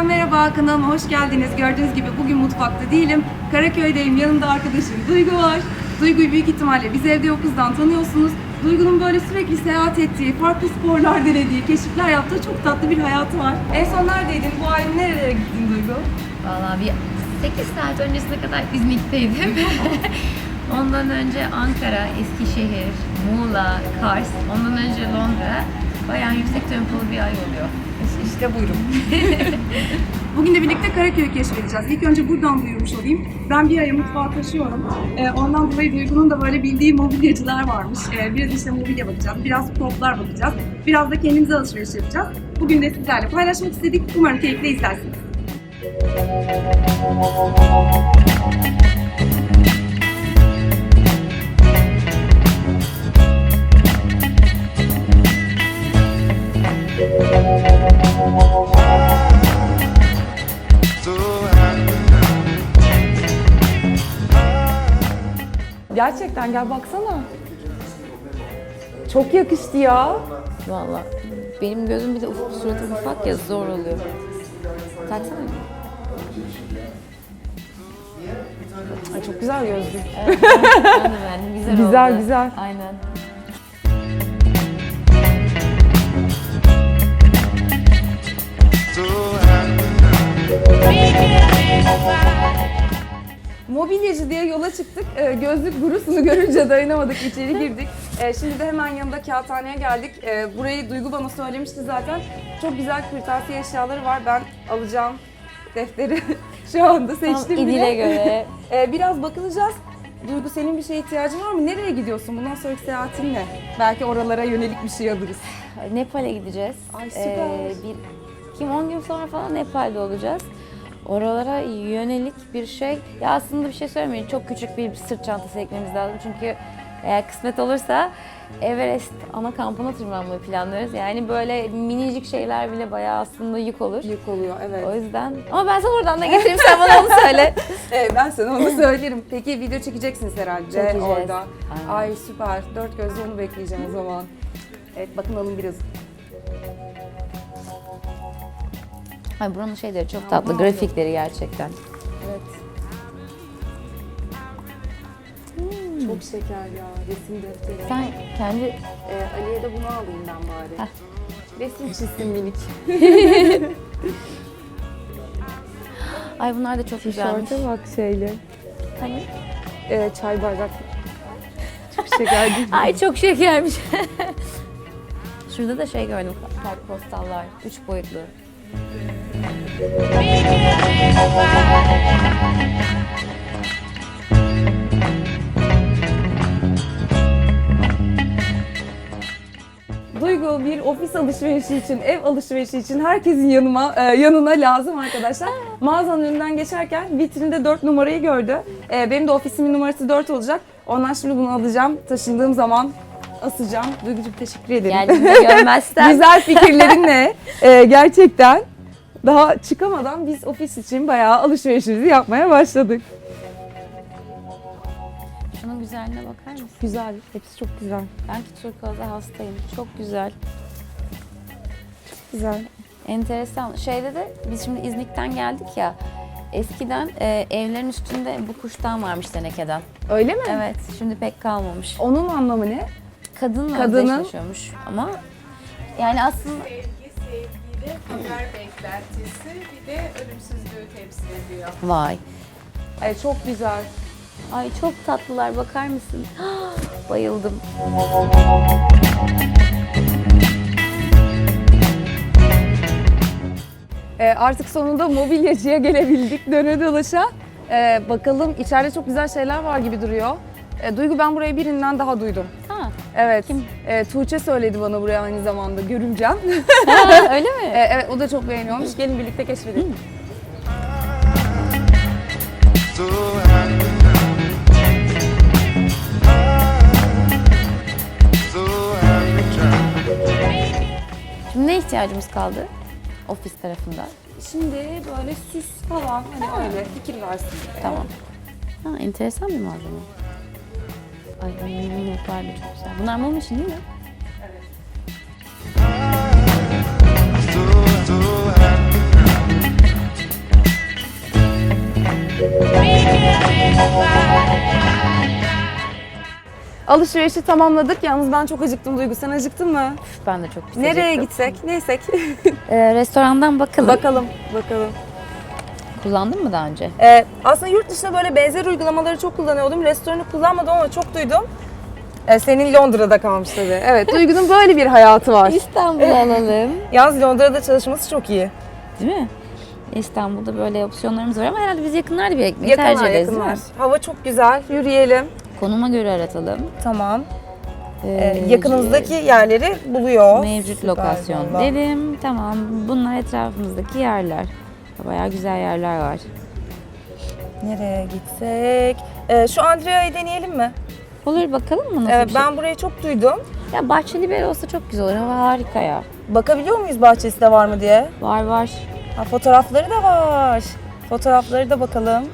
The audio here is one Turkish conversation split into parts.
Yeniden merhaba kanalıma hoş geldiniz. Gördüğünüz gibi bugün mutfakta değilim. Karaköy'deyim. Yanımda arkadaşım Duygu var. Duygu'yu büyük ihtimalle biz evde yokuzdan tanıyorsunuz. Duygu'nun böyle sürekli seyahat ettiği, farklı sporlar denediği, keşifler yaptığı çok tatlı bir hayatı var. En son neredeydin? Bu ay nerelere gittin Duygu? Valla bir 8 saat öncesine kadar İzmit'teydim. Ondan önce Ankara, Eskişehir, Muğla, Kars, ondan önce Londra. Bayağı yüksek tempolu bir ay oluyor. İşte buyurun. Bugün de birlikte Karaköy'ü keşfedeceğiz. İlk önce buradan duyurmuş olayım. Ben bir aya mutfağa taşıyorum. Ee, ondan dolayı Duygu'nun da böyle bildiği mobilyacılar varmış. Ee, biraz işte mobilya bakacağız, biraz toplar bakacağız. Biraz da kendimize alışveriş yapacağız. Bugün de sizlerle paylaşmak istedik. Umarım keyifle izlersiniz. Gerçekten gel baksana. Çok yakıştı ya. Valla benim gözüm bir de ufak, suratım ufak ya zor oluyor. Taksana. Ay çok güzel gözlük. Evet, ben, ben de beğendim. Güzel, Güzel, oldu. güzel. Aynen. Mobilyacı diye yola çıktık. Ee, gözlük gurusunu görünce dayanamadık, içeri girdik. Ee, şimdi de hemen yanında kağıthaneye geldik. Ee, burayı Duygu bana söylemişti zaten. Çok güzel kırtasiye eşyaları var. Ben alacağım defteri şu anda seçtim Tam bile. göre. Ee, biraz bakılacağız. Duygu senin bir şeye ihtiyacın var mı? Nereye gidiyorsun? Bundan sonraki seyahatin ne? Belki oralara yönelik bir şey alırız. Nepal'e gideceğiz. Ay, süper. bir, kim 10 gün sonra falan Nepal'de olacağız. Oralara yönelik bir şey. Ya aslında bir şey söylemeyin. Çok küçük bir sırt çantası eklememiz lazım. Çünkü eğer kısmet olursa Everest ana kampına tırmanmayı planlıyoruz. Yani böyle minicik şeyler bile bayağı aslında yük olur. Yük oluyor evet. O yüzden ama ben sana oradan da getireyim sen bana onu söyle. Evet, ben sana onu söylerim. Peki video çekeceksiniz herhalde Çekeceğiz. orada. Aynen. Ay süper. Dört gözle onu bekleyeceğim o zaman. Evet bakın alın biraz. Ay buranın şeyleri çok tatlı. Grafikleri gerçekten. Evet. Çok şeker ya resim defteri. Sen kendi Ee, Ali'ye de bunu alayım ben bari. Heh. Resim çizsin minik. Ay bunlar da çok güzelmiş. Tişörte bak şeyle. Hani? Ee, çay bardak. Çok şeker değil? Ay çok şekermiş. Şurada da şey gördüm. Kartpostallar. Üç boyutlu. Duygu bir ofis alışverişi için, ev alışverişi için herkesin yanıma e, yanına lazım arkadaşlar. Mağazanın önünden geçerken vitrinde 4 numarayı gördü. E, benim de ofisimin numarası 4 olacak. Ondan şimdi bunu alacağım. Taşındığım zaman asacağım. Duygucuğum teşekkür ederim. Geldiğinde görmezsen. Güzel fikirlerinle e, gerçekten daha çıkamadan biz ofis için bayağı alışverişimizi yapmaya başladık. Şunun güzelliğine bakar mısın? Güzel, hepsi çok güzel. Ben ki turkuaza hastayım. Çok güzel. Güzel. Enteresan. Şeyde de biz şimdi İznik'ten geldik ya. Eskiden e, evlerin üstünde bu kuştan varmış tenekeden. Öyle mi? Evet. Şimdi pek kalmamış. Onun anlamı ne? Kadınla Kadının- özdeşleşiyormuş ama yani aslında Sevgi, sevgiyle haber beklentisi bir de ölümsüzlüğü temsil ediyor. vay. Ay çok güzel. Ay çok tatlılar bakar mısın? Bayıldım. Ee, artık sonunda mobilyacıya gelebildik döne dolaşa. Ee, bakalım içeride çok güzel şeyler var gibi duruyor. Ee, Duygu ben burayı birinden daha duydum. Evet. Kim? Ee, Tuğçe söyledi bana buraya aynı zamanda görümcem. ha öyle mi? Ee, evet o da çok beğeniyormuş. Gelin birlikte keşfedelim. Şimdi ne ihtiyacımız kaldı? Ofis tarafında. Şimdi böyle süs falan hani öyle fikir versin. Tamam. Ha, enteresan bir malzeme. Ay annemin çok güzel. Bunlar mum için değil mi? Alışverişi tamamladık. Yalnız ben çok acıktım Duygu. Sen acıktın mı? Ben de çok pis Nereye gitsek, neysek. Ee, restorandan bakalım. bakalım, bakalım. Kullandın mı daha önce? Ee, aslında yurt dışında böyle benzer uygulamaları çok kullanıyordum. Restoranı kullanmadım ama çok duydum. Ee, senin Londra'da kalmış tabii. Evet, Duygu'nun böyle bir hayatı var. İstanbul'u alalım. Yalnız Londra'da çalışması çok iyi. Değil mi? İstanbul'da böyle opsiyonlarımız var ama herhalde biz yakınlarda bir ekmeği Yakınlar, tercih ederiz yakınlar. mi? Hava çok güzel. Yürüyelim. Konuma göre aratalım. Tamam. Ee, Ee, yakınımızdaki yerleri buluyor. Mevcut Süper lokasyon vallahi. dedim. Tamam. Bunlar etrafımızdaki yerler. Bayağı güzel yerler var. Nereye gitsek? Ee, şu Andrea'yı deneyelim mi? Olur bakalım mı nasıl Evet, bir şey? ben burayı çok duydum. Ya bahçeli bir yer olsa çok güzel olur. Hava harika ya. Bakabiliyor muyuz bahçesi de var mı diye? Var var. Ha, fotoğrafları da var. Fotoğrafları da bakalım.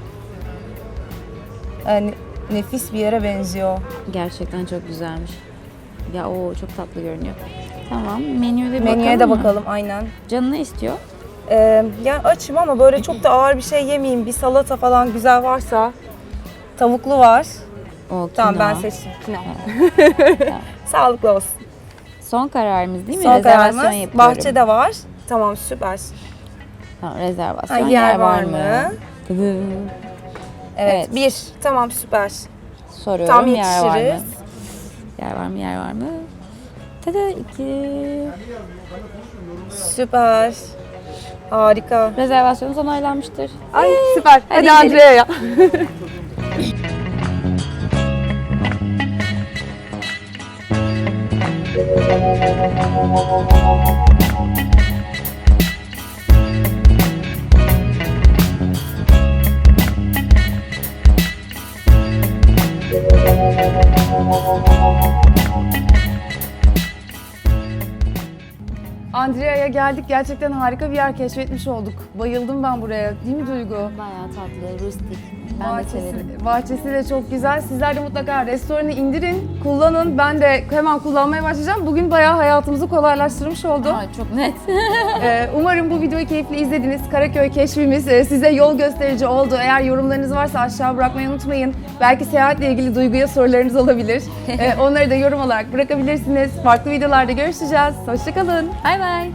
Yani nefis bir yere benziyor. Gerçekten çok güzelmiş. Ya o çok tatlı görünüyor. Tamam. Menüye de bakalım Menüye de mı? bakalım aynen. Canın ne istiyor? Ee, yani açım ama böyle çok da ağır bir şey yemeyeyim. Bir salata falan güzel varsa. Tavuklu var. O Tamam ben seçtim. Kino. Sağlıklı olsun. Son kararımız değil mi? Son Rezervasyon kararımız yapıyorum. bahçede var. Tamam süper. Tamam, rezervasyon. Ha, yer var mı? Tıdım. Evet, Evet. bir. Tamam süper. Soruyorum Tam yer var mı? Yer var mı? Yer var mı? Tada iki. Süper. Harika. Rezervasyonunuz onaylanmıştır. Ay süper. Hadi, Hadi. Andrea'ya. Andrea'ya geldik. Gerçekten harika bir yer keşfetmiş olduk. Bayıldım ben buraya. Değil mi Duygu? Bayağı tatlı, rustik. Ben de severim. Bahçesi, bahçesi de çok güzel. Sizler de mutlaka restoranı indirin, kullanın. Ben de hemen kullanmaya başlayacağım. Bugün bayağı hayatımızı kolaylaştırmış oldu. Ay, çok net. Ee, umarım bu videoyu keyifli izlediniz. Karaköy keşfimiz e, size yol gösterici oldu. Eğer yorumlarınız varsa aşağı bırakmayı unutmayın. Belki seyahatle ilgili duyguya sorularınız olabilir. Ee, onları da yorum olarak bırakabilirsiniz. Farklı videolarda görüşeceğiz. Hoşçakalın. Bay bay.